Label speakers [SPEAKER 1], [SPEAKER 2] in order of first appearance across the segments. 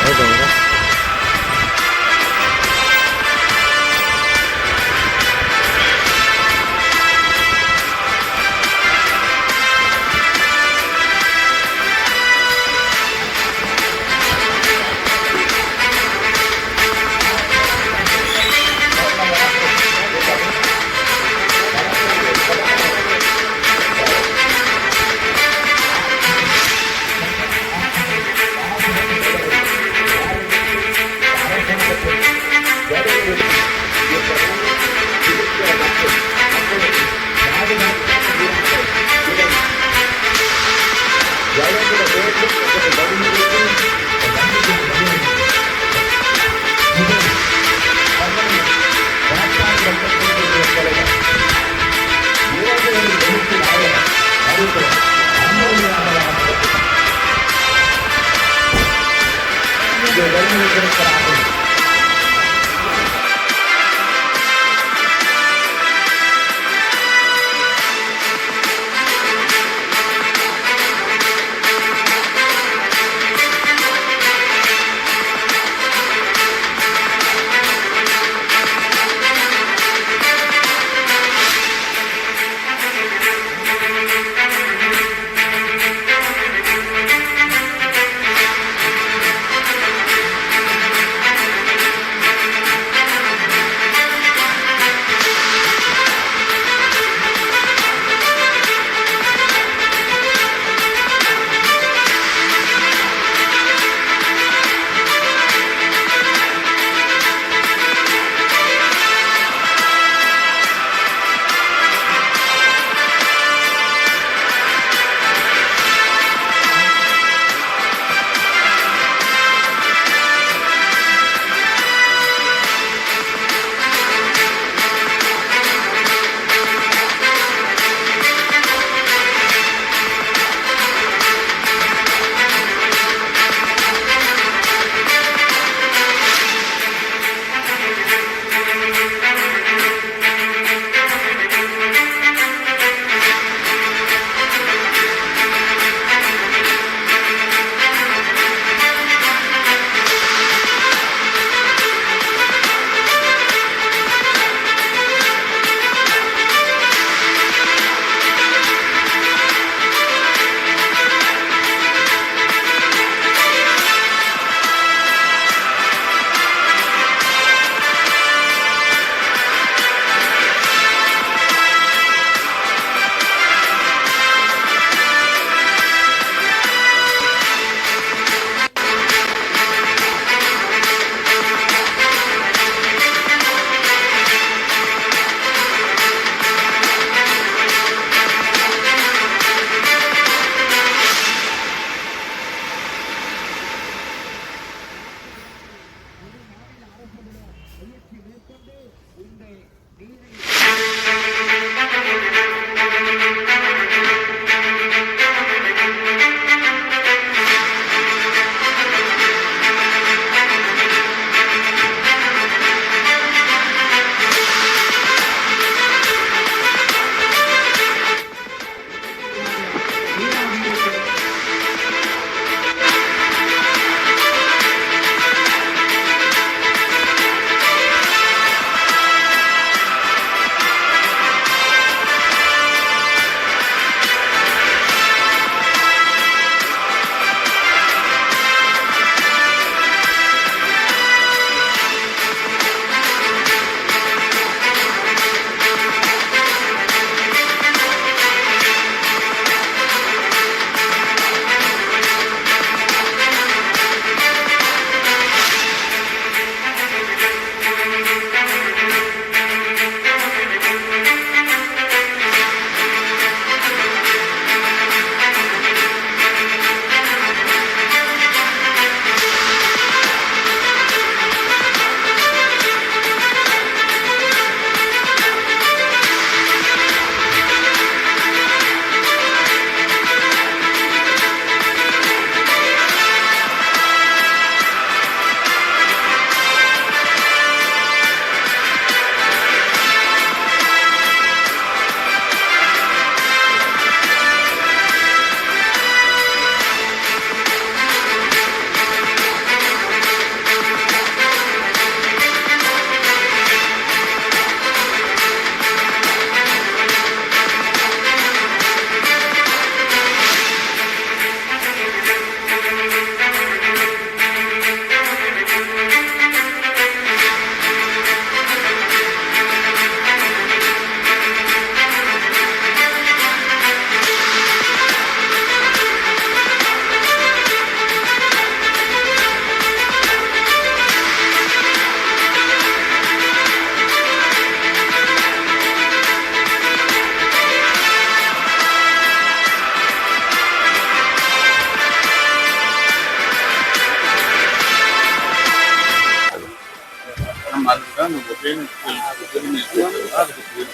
[SPEAKER 1] ಹೌದಾ?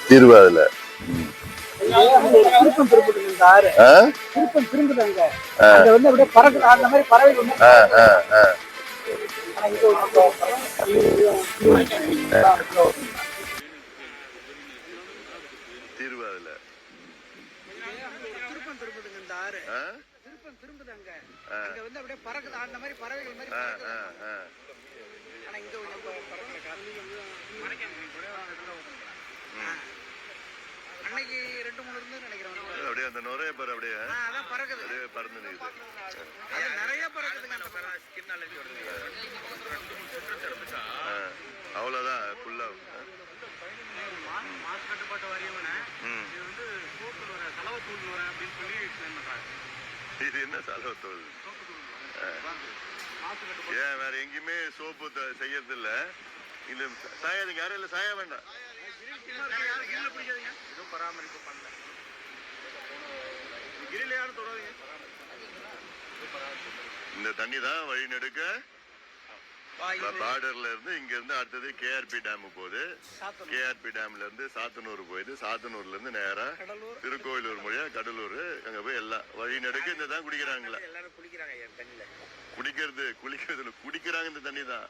[SPEAKER 2] தீர்வு அதுல.
[SPEAKER 3] திருப்பம் திரும்புதுங்க. அங்க வந்து அப்படியே பறக்குது அந்த மாதிரி பறவைகள் மாதிரி
[SPEAKER 2] ஆ,
[SPEAKER 3] பறக்குது.
[SPEAKER 2] ஆ, ஆ.
[SPEAKER 3] ஆனா இங்க கொஞ்சம் ப- பறக்கல காத்து. ஆ. அன்னைக்கு ரெண்டு மூணு இருந்து நினைக்கிறேன் வந்து.
[SPEAKER 2] அப்படியே அந்த நுரைய பாரு அப்படியே
[SPEAKER 3] ஆ, அதான் பறக்குது
[SPEAKER 2] அப்படியே பறந்து நிக்குது
[SPEAKER 3] அது நிறைய பறக்குதுங்க அந்த பறவை.
[SPEAKER 2] ஆ. அவ்வளவுதான் ஃபுல்லா
[SPEAKER 3] மாசு கட்டுப்பாட்டு வாரியம்னு
[SPEAKER 2] ம்
[SPEAKER 3] இது வந்து சோப்பு நுரை, கலவை தூள் நுரை அப்படின்னு சொல்லி explain பண்றாங்க.
[SPEAKER 2] இது என்ன செலவு தோல்
[SPEAKER 3] மாசு கட்டுப்பாடு
[SPEAKER 2] ஏன் வேற எங்கேயுமே சோப்பு த- செய்யறது இல்ல இது சாயாதீங்க யாரும் இல்ல சாய வேண்டாம்.
[SPEAKER 3] எதுவும் பராமரிப்பு பண்ணல. கிரில் யாரும் தொடாதீங்க.
[SPEAKER 2] இந்த தண்ணி தான் வழி நெடுக்க. பார்டர்ல இருந்து இங்க இருந்து அடுத்தது கேஆர்பி டேம் போகுது. கேஆர்பி டேம்ல இருந்து சாத்தனூர் போயிது. சாத்தனூர்ல இருந்து நேரா திருக்கோயிலூர் மொழியா கடலூர். அங்க போய் எல்லாம் வழி நெடுக்க இந்த தான் குடிக்கிறாங்களா? குடிக்கிறது குளிக்கிறதுல குடிக்கிறாங்க இந்த தண்ணி தான்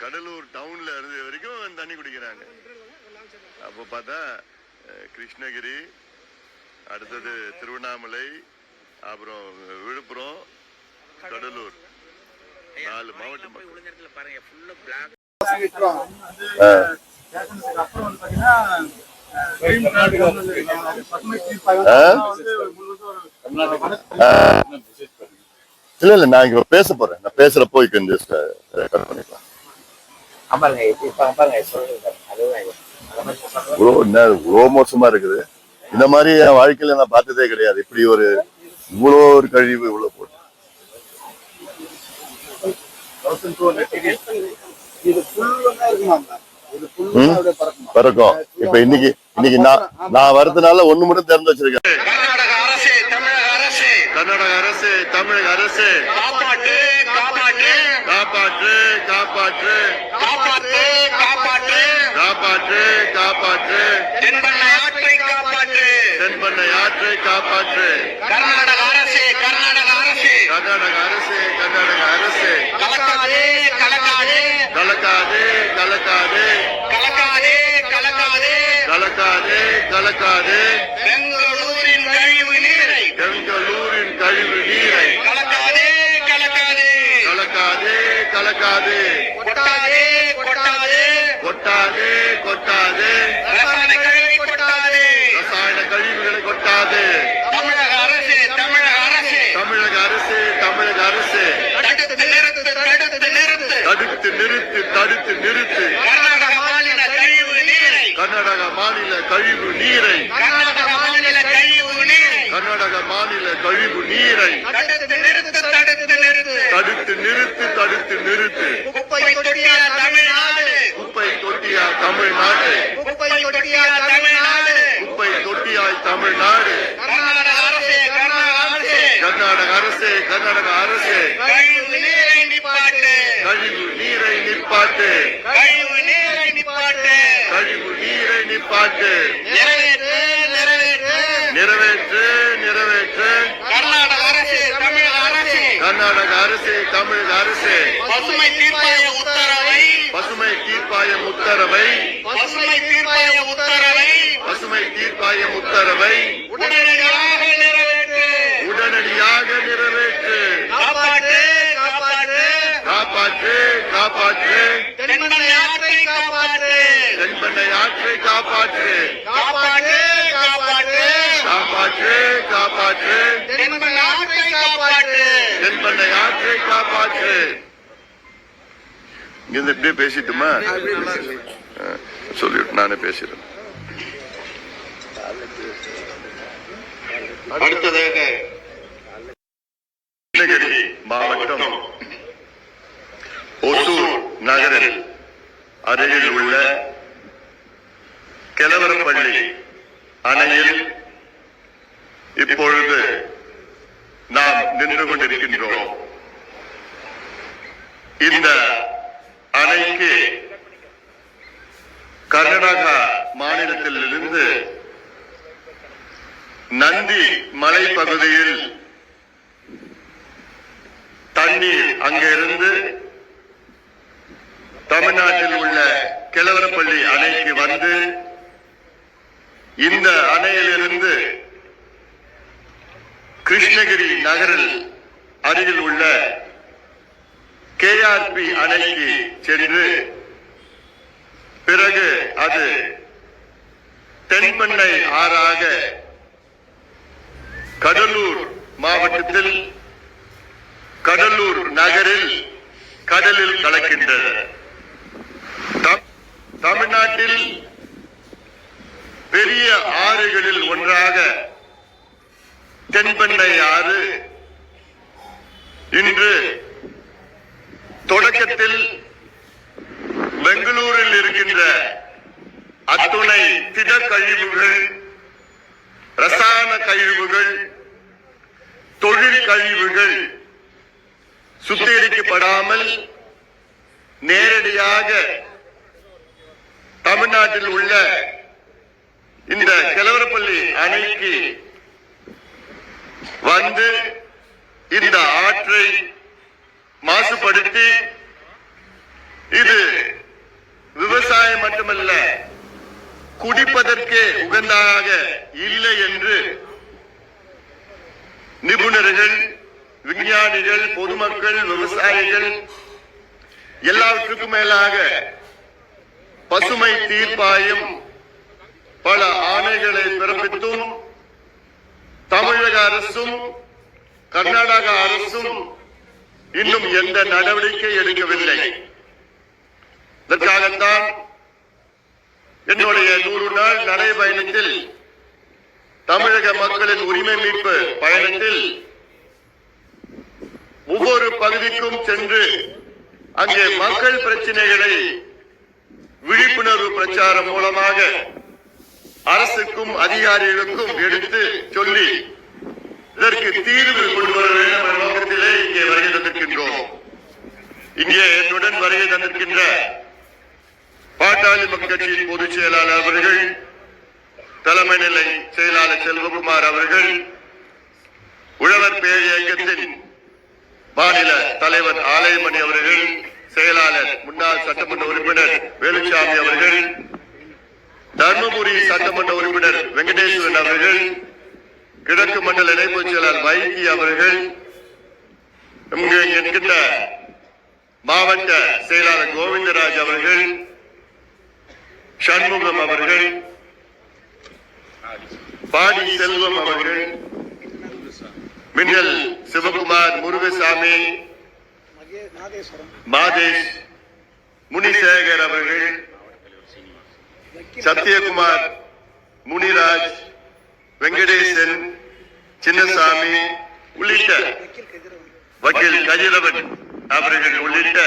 [SPEAKER 2] கடலூர் டவுன்ல இருந்து வரைக்கும் இந்த தண்ணி குடிக்கிறாங்க அப்போ பார்த்தா கிருஷ்ணகிரி அடுத்தது திருவண்ணாமலை அப்புறம் விழுப்புரம் கடலூர் நாலு மாவட்டம்
[SPEAKER 3] பாருங்க
[SPEAKER 2] இல்ல இல்ல நான் இங்க பேச போறேன். நான் பேசுறப்போ இங்க இந்த ரெக்கார்ட் பண்ணிக்கலாம்.
[SPEAKER 3] ஆமாங்க இப்ப பாருங்க சொல்லுங்க.
[SPEAKER 2] இவ்வளோ என்ன இவ்வளோ மோசமா இருக்குது. இந்த மாதிரி என் வாழ்க்கையில நான் பார்த்ததே கிடையாது. இப்படி ஒரு இவ்வளோ ஒரு கழிவு இவ்வளோ போட்டு.
[SPEAKER 4] பறக்கும்.
[SPEAKER 2] இப்ப இன்னைக்கு இன்னைக்கு நான் நான் வரதுனால ஒண்ணு மட்டும் திறந்து வச்சிருக்கேன்
[SPEAKER 5] கர்நாடக அரசு தமிழக அரசு
[SPEAKER 2] கர்நாடக அரசு தமிழக அரசு.
[SPEAKER 5] காப்பாற்று காப்பாற்று.
[SPEAKER 2] காப்பாற்று காப்பாற்று.
[SPEAKER 5] காப்பாற்று காப்பாற்று.
[SPEAKER 2] காப்பாற்று காப்பாற்று.
[SPEAKER 5] தென்பண்ணை ஆற்றை காப்பாற்று.
[SPEAKER 2] தென்பண்ணை ஆற்றை காப்பாற்று.
[SPEAKER 5] கர்நாடக அரசு கர்நாடக அரசு.
[SPEAKER 2] கர்நாடக அரசு கர்நாடக அரசு.
[SPEAKER 5] கலக்காதே கலக்காதே.
[SPEAKER 2] கலக்காதே கலக்காதே.
[SPEAKER 5] கலக்காதே கலக்காதே.
[SPEAKER 2] கலக்காதே கலக்காதே.
[SPEAKER 5] பெங்களூரின் கழிவு நீரை. கலக்காதே கலக்காதே.
[SPEAKER 2] கலக்காதே கலக்காதே.
[SPEAKER 5] கொட்டாதே கொட்டாதே.
[SPEAKER 2] கொட்டாதே கொட்டாதே.
[SPEAKER 5] ரசாயன கழிவை கொட்டாதே.
[SPEAKER 2] ரசாயன கழிவுகளை கொட்டாதே.
[SPEAKER 5] தமிழக அரசு தமிழக அரசு.
[SPEAKER 2] தமிழக அரசு தமிழக அரசு.
[SPEAKER 5] தடுத்து நிறுத்து தடுத்து நிறுத்து.
[SPEAKER 2] தடுத்து நிறுத்து தடுத்து நிறுத்து.
[SPEAKER 5] கர்நாடக மாநில கழிவு நீரை.
[SPEAKER 2] கர்நாடக மாநில கழிவு நீரை.
[SPEAKER 5] கர்நாடக மாநில கழிவு நீரை
[SPEAKER 2] கர்நாடக மாநில கழிவு நீரை
[SPEAKER 5] தடுத்து நிறுத்து தடுத்து நிறுத்து. குப்பை தொட்டியா தமிழ்நாடு?
[SPEAKER 2] குப்பை தொட்டியா தமிழ்நாடு?
[SPEAKER 5] குப்பை தொட்டியா தமிழ்நாடு?
[SPEAKER 2] குப்பை தொட்டியாய் தமிழ்நாடு?
[SPEAKER 5] கர்நாடக அரசு கர்நாடக அரசு.
[SPEAKER 2] கர்நாடக
[SPEAKER 5] கழிவு நீரை நிப்பாட்டு.
[SPEAKER 2] கழிவு நீரை நிப்பாட்டு.
[SPEAKER 5] கழிவு நீரை நிப்பாட்டு.
[SPEAKER 2] கழிவு நீரை நிப்பாட்டு.
[SPEAKER 5] நிறைவேற்று நிறைவேற்று.
[SPEAKER 2] நிறைவேற்று
[SPEAKER 5] கர்நாடக அரசு தமிழக அரசு
[SPEAKER 2] கர்நாடக அரசு தமிழக அரசு.
[SPEAKER 5] பசுமை தீர்ப்பாய உத்தரவை.
[SPEAKER 2] பசுமை தீர்ப்பாயம் உத்தரவை.
[SPEAKER 5] பசுமை தீர்ப்பாய உத்தரவை.
[SPEAKER 2] பசுமை தீர்ப்பாயம் உத்தரவை.
[SPEAKER 5] உடனடியாக நிறைவேற்று.
[SPEAKER 2] உடனடியாக நிறைவேற்று.
[SPEAKER 5] காப்பாற்று காப்பாற்று.
[SPEAKER 2] காப்பாற்று காப்பாற்று.
[SPEAKER 5] தென்பண்ணை ஆற்றை காப்பாற்று.
[SPEAKER 2] தென்பண்ணை ஆற்றை காப்பாற்று
[SPEAKER 5] காப்பாற்று. காப்பாற்று.
[SPEAKER 2] காப்பாற்று காப்பாற்று.
[SPEAKER 5] தென்பண்ணை ஆற்றை காப்பாற்று.
[SPEAKER 2] தென்பண்ணை ஆற்றை காப்பாற்று. இங்கிருந்து இப்படியே பேசிட்டுமா? ஆ, சொல்லிவிட்டு நானே
[SPEAKER 5] அடுத்ததாக
[SPEAKER 2] கிருஷ்ணகிரி மாவட்டம் ஒசூர் நகரில் அருகில் உள்ள கிழவரப்பள்ளி அணையில் இப்பொழுது நாம் நின்று கொண்டிருக்கின்றோம் இந்த அணைக்கு கர்நாடகா மாநிலத்தில் நந்தி நந்தி மலைப்பகுதியில் தண்ணீர் அங்கிருந்து தமிழ்நாட்டில் உள்ள கிழவரப்பள்ளி அணைக்கு வந்து இந்த அணையிலிருந்து கிருஷ்ணகிரி நகரில் அருகில் உள்ள கேஆர்பி அணைக்கு சென்று பிறகு அது தென்பெண்ணை ஆறாக கடலூர் மாவட்டத்தில் கடலூர் நகரில் கடலில் கலக்கின்றது. தம்- தமிழ்நாட்டில் பெரிய ஆறுகளில் ஒன்றாக தென்பெண்ணை ஆறு. இன்று தொடக்கத்தில் பெங்களூரில் இருக்கின்ற அத்துணை திட கழிவுகள் ரசாயன கழிவுகள் தொழில் கழிவுகள் சுத்திகரிக்கப்படாமல் நேரடியாக தமிழ்நாட்டில் உள்ள இந்த கிழவரப்பள்ளி அணைக்கு வந்து இந்த ஆற்றை மாசுபடுத்தி இது விவசாயம் மட்டுமல்ல குடிப்பதற்கே உகந்ததாக இல்லை என்று நிபுணர்கள் விஞ்ஞானிகள் பொதுமக்கள் விவசாயிகள் எல்லாவற்றுக்கும் மேலாக பசுமை தீர்ப்பாயம் பல ஆணைகளை பிறப்பித்தும் தமிழக அரசும் கர்நாடக அரசும் இன்னும் எந்த நடவடிக்கை எடுக்கவில்லை. இதற்காகத்தான் என்னுடைய நூறு நாள் நடைபயணத்தில் தமிழக மக்களின் உரிமை மீட்பு பயணத்தில் ஒவ்வொரு பகுதிக்கும் சென்று அங்கே மக்கள் பிரச்சனைகளை விழிப்புணர்வு பிரச்சாரம் மூலமாக அரசுக்கும் அதிகாரிகளுக்கும் எடுத்து சொல்லி இதற்கு தீர்வு கொண்டு வர வேண்டும் என்ற நோக்கத்திலே இங்கே வருகை தந்திருக்கின்றோம். இங்கே என்னுடன் வருகை தந்திருக்கின்ற பாட்டாளி மக்கட்சியின் பொதுச் செயலாளர் அவர்கள் தலைமை நிலை செயலாளர் செல்வகுமார் அவர்கள் உழவர் பேர் இயக்கத்தின் மாநில தலைவர் ஆலயமணி அவர்கள் செயலாளர் முன்னாள் சட்டமன்ற உறுப்பினர் வேலுசாமி அவர்கள் தர்மபுரி சட்டமன்ற உறுப்பினர் வெங்கடேஸ்வரன் அவர்கள் கிழக்கு மண்டல இணைப்புச் செயலாளர் வைகி அவர்கள் இருக்கின்ற மாவட்ட செயலாளர் கோவிந்தராஜ் அவர்கள் சண்முகம் அவர்கள் பாடி செல்வம் அவர்கள் மின்னல் சிவகுமார் முருகசாமி மாதேஷ் முனிசேகர் அவர்கள் சத்யகுமார் முனிராஜ் வெங்கடேசன் சின்னசாமி உள்ளிட்ட வக்கீல் கதிரவன் அவர்கள் உள்ளிட்ட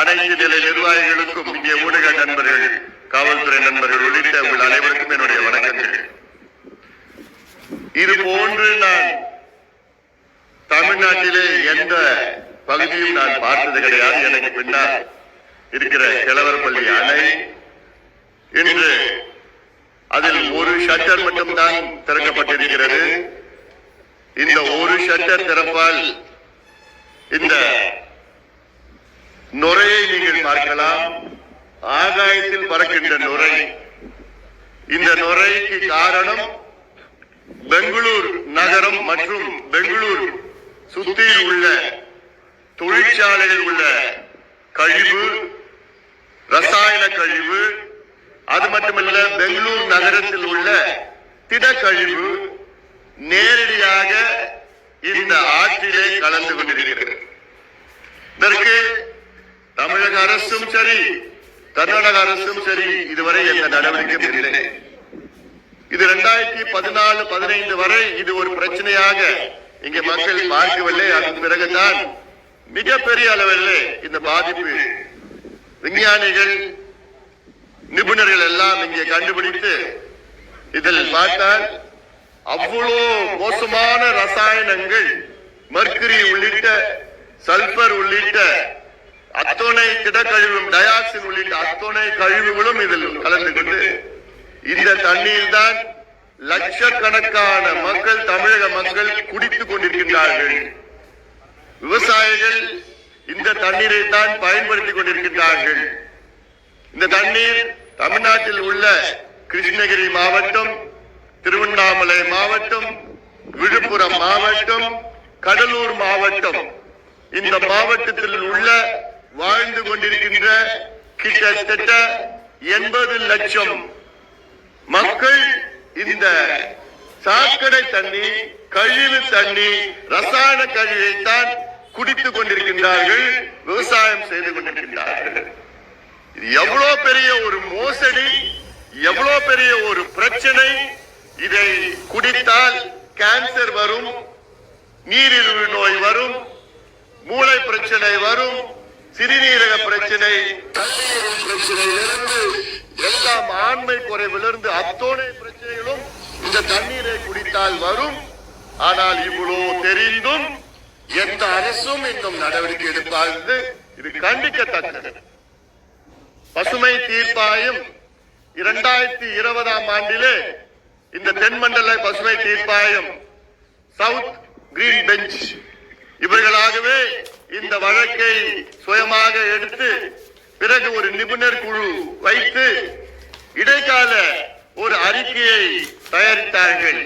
[SPEAKER 2] அனைத்து நிலை நிர்வாகிகளுக்கும் இங்கே ஊடக நண்பர்கள் காவல்துறை நண்பர்கள் உள்ளிட்ட உங்கள் அனைவருக்கும் என்னுடைய வணக்கங்கள். இது போன்று நான் தமிழ்நாட்டிலே எந்த பகுதியும் நான் பார்த்தது கிடையாது. எனக்கு பின்னால் இருக்கிற கிழவர் பள்ளி அணை இன்று அதில் ஒரு ஷட்டர் மட்டும்தான் திறக்கப்பட்டிருக்கிறது. இந்த ஒரு ஷட்டர் திறப்பால் இந்த நுரையை நீங்கள் பார்க்கலாம். ஆகாயத்தில் பறக்கின்ற நுரை. இந்த நுரைக்கு காரணம் பெங்களூர் நகரம் மற்றும் பெங்களூர் சுத்தியில் உள்ள தொழிற்சாலையில் உள்ள கழிவு ரசாயன கழிவு அது மட்டுமல்ல பெங்களூர் நகரத்தில் உள்ள திடக்கழிவு நேரடியாக இந்த ஆற்றிலே கலந்து கொண்டிருக்கிறது. இதற்கு தமிழக அரசும் சரி கர்நாடக அரசும் சரி இதுவரை எந்த நடவடிக்கையும் இல்லை இது இரண்டாயிரத்தி பதினாலு பதினைந்து வரை இது ஒரு பிரச்சனையாக இங்கே மக்கள் பார்க்கவில்லை. அதன் பிறகுதான் மிகப்பெரிய அளவில் இந்த பாதிப்பு. விஞ்ஞானிகள் நிபுணர்கள் எல்லாம் இங்கே கண்டுபிடித்து இதில் பார்த்தால் அவ்வளோ மோசமான ரசாயனங்கள் மர்க்கரி உள்ளிட்ட சல்பர் உள்ளிட்ட அத்துணை திடக்கழிவும் டயாக்சின் உள்ளிட்ட அத்துணை கழிவுகளும் இதில் கலந்து கொண்டு இந்த தண்ணீர் தான் லட்சக்கணக்கான மக்கள் தமிழக மக்கள் குடித்துக் கொண்டிருக்கின்றார்கள். விவசாயிகள் இந்த தண்ணீரை தான் பயன்படுத்திக் கொண்டிருக்கின்றார்கள். இந்த தண்ணீர் தமிழ்நாட்டில் உள்ள கிருஷ்ணகிரி மாவட்டம் திருவண்ணாமலை மாவட்டம் விழுப்புரம் மாவட்டம் கடலூர் மாவட்டம். இந்த மாவட்டத்தில் உள்ள வாழ்ந்து கொண்டிருக்கின்ற கிட்டத்தட்ட எண்பது லட்சம் மக்கள் இந்த சாக்கடை தண்ணி கழிவு தண்ணி ரசாயன கழிவைத்தான் குடித்துக் கொண்டிருக்கின்றார்கள் விவசாயம் செய்து கொண்டிருக்கின்றார்கள். எவ்வளவு பெரிய ஒரு மோசடி எவ்வளவு பெரிய ஒரு பிரச்சனை இதை குடித்தால் கேன்சர் வரும் நீரிழிவு நோய் வரும் மூளை பிரச்சனை வரும் சிறுநீரக பிரச்சனை பிரச்சனையிலிருந்து எல்லாம் ஆண்மை குறைவிலிருந்து அத்தோனை பிரச்சனைகளும் இந்த தண்ணீரை குடித்தால் வரும். ஆனால் இவ்வளோ தெரிந்தும் எந்த அரசும் இன்னும் நடவடிக்கை எடுப்பாது இது கண்டிக்கத்தக்கது. பசுமை தீர்ப்பாயம் இரண்டாயிரத்தி இருபதாம் ஆண்டிலே இந்த தென்மண்டல பசுமை தீர்ப்பாயம் சவுத் கிரீன் பெஞ்ச். இவர்களாகவே இந்த வழக்கை சுயமாக எடுத்து பிறகு ஒரு நிபுணர் குழு வைத்து இடைக்கால ஒரு அறிக்கையை தயாரித்தார்கள்.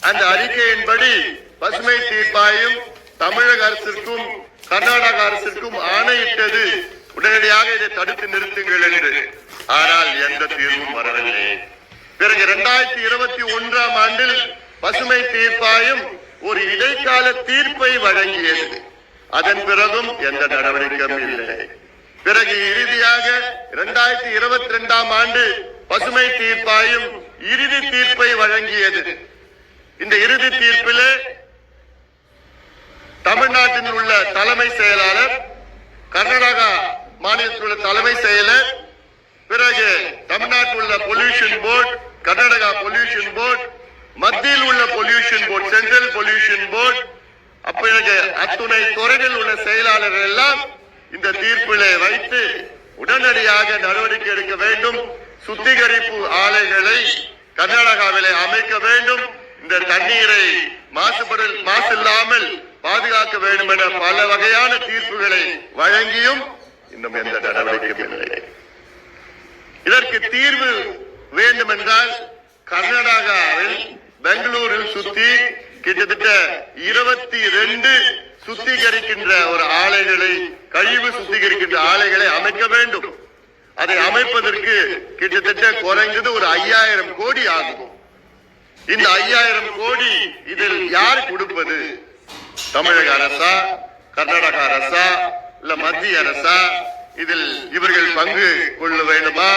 [SPEAKER 2] அந்த அறிக்கையின்படி பசுமை தீர்ப்பாயம் தமிழக அரசிற்கும் கர்நாடக அரசிற்கும் ஆணையிட்டது. உடனடியாக இதை தடுத்து நிறுத்துங்கள் என்று. ஆனால் எந்த தீர்வும் வரவில்லை. பிறகு இரண்டாயிரத்தி இருபத்தி ஒன்றாம் ஆண்டில் பசுமை தீர்ப்பாயம் ஒரு இடைக்கால தீர்ப்பை வழங்கியது. அதன் பிறகும் எந்த நடவடிக்கையும் இல்லை. பிறகு இறுதியாக இரண்டாயிரத்தி இருபத்தி ரெண்டாம் ஆண்டு பசுமை தீர்ப்பாயம் இறுதி தீர்ப்பை வழங்கியது. இந்த இறுதி தீர்ப்பிலே தமிழ்நாட்டில் உள்ள தலைமை செயலாளர் கர்நாடகா மாநிலத்தில் உள்ள தலைமை செயலர் பிறகு தமிழ்நாட்டில் உள்ள pollution board Karnataka pollution board மத்தியில் உள்ள pollution board central pollution board பிறகு அத்துணை துறையில் உள்ள செயலாளர்கள் எல்லாம் இந்த தீர்ப்பிலே வைத்து உடனடியாக நடவடிக்கை எடுக்க வேண்டும். சுத்திகரிப்பு ஆலைகளை கர்நாடகாவிலே அமைக்க வேண்டும். இந்த தண்ணீரை மாசுபடல் மாசில்லாமல் பாதுகாக்க வேண்டும் என பல வகையான தீர்ப்புகளை வழங்கியும் இன்னும் எந்த நடவடிக்கையும் இல்லை. இதற்கு தீர்வு வேண்டும் என்றால் கர்நாடகாவில் பெங்களூரில் சுத்தி கிட்டத்தட்ட இருபத்தி ரெண்டு சுத்திகரிக்கின்ற ஒரு ஆலைகளை கழிவு சுத்திகரிக்கின்ற ஆலைகளை அமைக்க வேண்டும். அதை அமைப்பதற்கு கிட்டத்தட்ட குறைந்தது ஒரு ஐயாயிரம் கோடி ஆகும். இந்த ஐயாயிரம் கோடி இதில் யார் கொடுப்பது? தமிழக அரசா கர்நாடக அரசா இல்ல மத்திய அரசா? இதில் இவர்கள் பங்கு கொள்ள வேண்டுமா?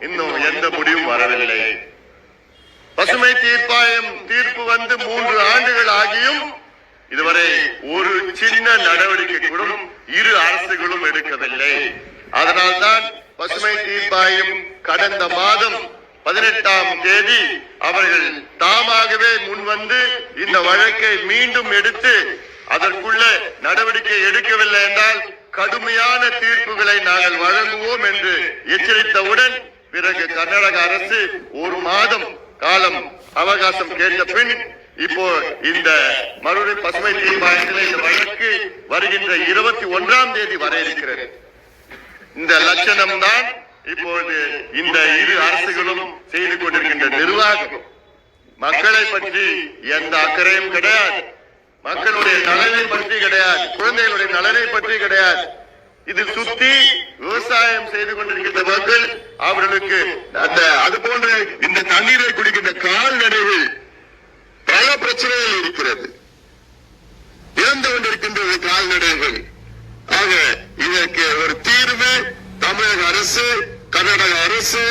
[SPEAKER 2] இன்னும் எந்த முடிவும் வரவில்லை. பசுமை தீர்ப்பாயம் தீர்ப்பு வந்து மூன்று ஆண்டுகள் ஆகியும் இதுவரை ஒரு சின்ன நடவடிக்கை கூட இரு அரசுகளும் எடுக்கவில்லை. அதனால்தான் பசுமை தீர்ப்பாயம் கடந்த மாதம் பதினெட்டாம் தேதி அவர்கள் தாமாகவே முன்வந்து இந்த வழக்கை மீண்டும் எடுத்து அதற்குள்ள நடவடிக்கை எடுக்கவில்லை என்றால் கடுமையான தீர்ப்புகளை நாங்கள் வழங்குவோம் என்று எச்சரித்தவுடன் பிறகு கர்நாடக அரசு ஒரு மாதம் காலம் அவகாசம் கேட்ட பின் இப்போ இந்த மறுபடி பசுமை தீர்மானத்தில் இந்த வழக்கு வருகின்ற இருபத்தி ஒன்றாம் தேதி வர இருக்கிறது. இந்த லட்சணம் தான் இப்போது இந்த இரு அரசுகளும் செய்து கொண்டிருக்கின்ற நிர்வாகம். மக்களை பற்றி எந்த அக்கறையும் கிடையாது. மக்களுடைய நலனை பற்றி கிடையாது. குழந்தைகளுடைய நலனை பற்றி கிடையாது. இது சுத்தி விவசாயம் செய்து கொண்டிருக்கின்ற மக்கள் அவர்களுக்கு அந்த அது போன்ற இந்த தண்ணீரை குடிக்கின்ற கால்நடைகள் பல பிரச்சனைகள் இருக்கிறது. இறந்து கொண்டிருக்கின்றது கால்நடைகள் ஆக இதற்கு ஒரு தீர்வு தமிழக அரசு கர்நாடக அரசு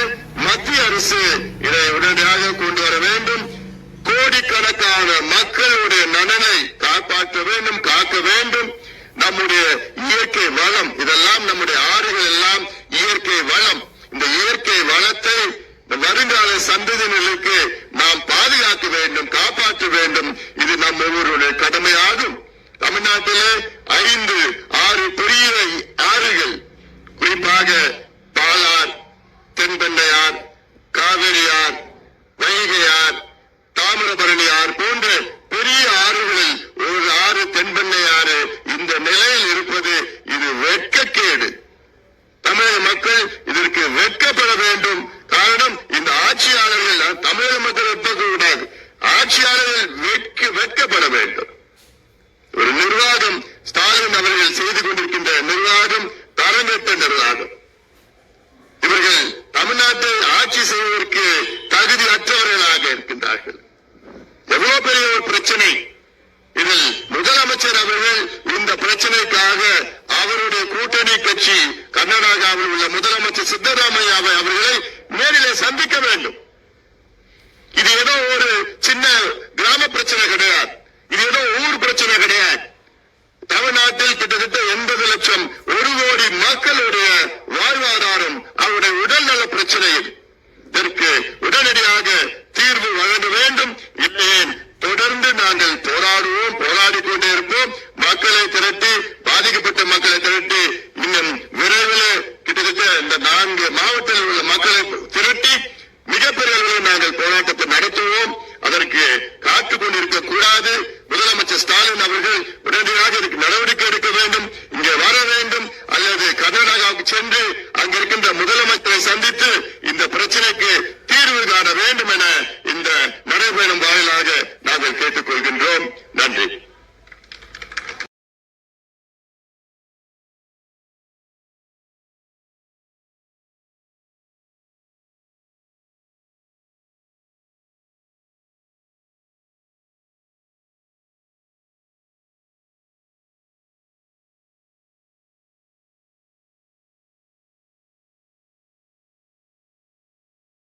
[SPEAKER 2] மத்திய அரசு இதை உடனடியாக கொண்டு வர வேண்டும். கோடிக்கணக்கான மக்களுடைய நலனை காப்பாற்ற வேண்டும் காக்க வேண்டும். நம்முடைய இயற்கை வளம் இதெல்லாம் நம்முடைய ஆறுகள் எல்லாம் இயற்கை வளம். இந்த இயற்கை வளத்தை இந்த வருங்கால சந்ததியினருக்கு நாம் பாதுகாக்க வேண்டும் காப்பாற்ற வேண்டும். இது நம் ஒவ்வொருடைய கடமையாகும்.
[SPEAKER 6] தமிழ்நாட்டிலே ஐந்து ஆறு பெரிய ஆறுகள். குறிப்பாக பாலார் தென்பெண்ணையார் காவிரியார் வைகையார் தாமிரபரணி ஆறு போன்ற பெரிய ஆறுகளில் ஒரு ஆறு தென்பெண்ணை ஆறு இந்த நிலையில் இருப்பது இது வெட்கக்கேடு. தமிழக மக்கள் இதற்கு வெட்கப்பட வேண்டும். காரணம் இந்த ஆட்சியாளர்கள் தமிழக மக்கள் வெட்கக்கூடாது ஆட்சியாளர்கள் வெட்க வெட்கப்பட வேண்டும். ஒரு நிர்வாகம் ஸ்டாலின் அவர்கள் செய்து கொண்டிருக்கின்ற நிர்வாகம் தரங்கட்ட நிர்வாகம் இவர்கள் தமிழ்நாட்டை ஆட்சி செய்வதற்கு தகுதி அற்றவர்களாக இருக்கின்றார்கள். எவ்வளவு பெரிய ஒரு பிரச்சனை? இதில் முதலமைச்சர் அவர்கள் இந்த பிரச்சனைக்காக அவருடைய கூட்டணி கட்சி கர்நாடகாவில் உள்ள முதலமைச்சர் சித்தராமையா அவர்களை நேரிலே சந்திக்க வேண்டும். இது ஏதோ ஒரு சின்ன கிராம பிரச்சனை கிடையாது. இது ஏதோ ஊர் பிரச்சனை கிடையாது. தமிழ்நாட்டில் கிட்டத்தட்ட எண்பது லட்சம் ஒரு கோடி மக்களுடைய வாழ்வாதாரம் அவருடைய உடல்நல பிரச்சனையில் இதற்கு உடனடியாக தீர்வு வழங்க வேண்டும். இல்லையே தொடர்ந்து நாங்கள் போராடுவோம் போராடி கொண்டே இருப்போம். மக்களை திரட்டி பாதிக்கப்பட்ட மக்களை திரட்டி இன்னும் விரைவில் கிட்டத்தட்ட இந்த நான்கு மாவட்டத்தில் உள்ள மக்களை திரட்டி மிகப்பெரிய அளவில் நாங்கள் போராட்டத்தை நடத்துவோம்.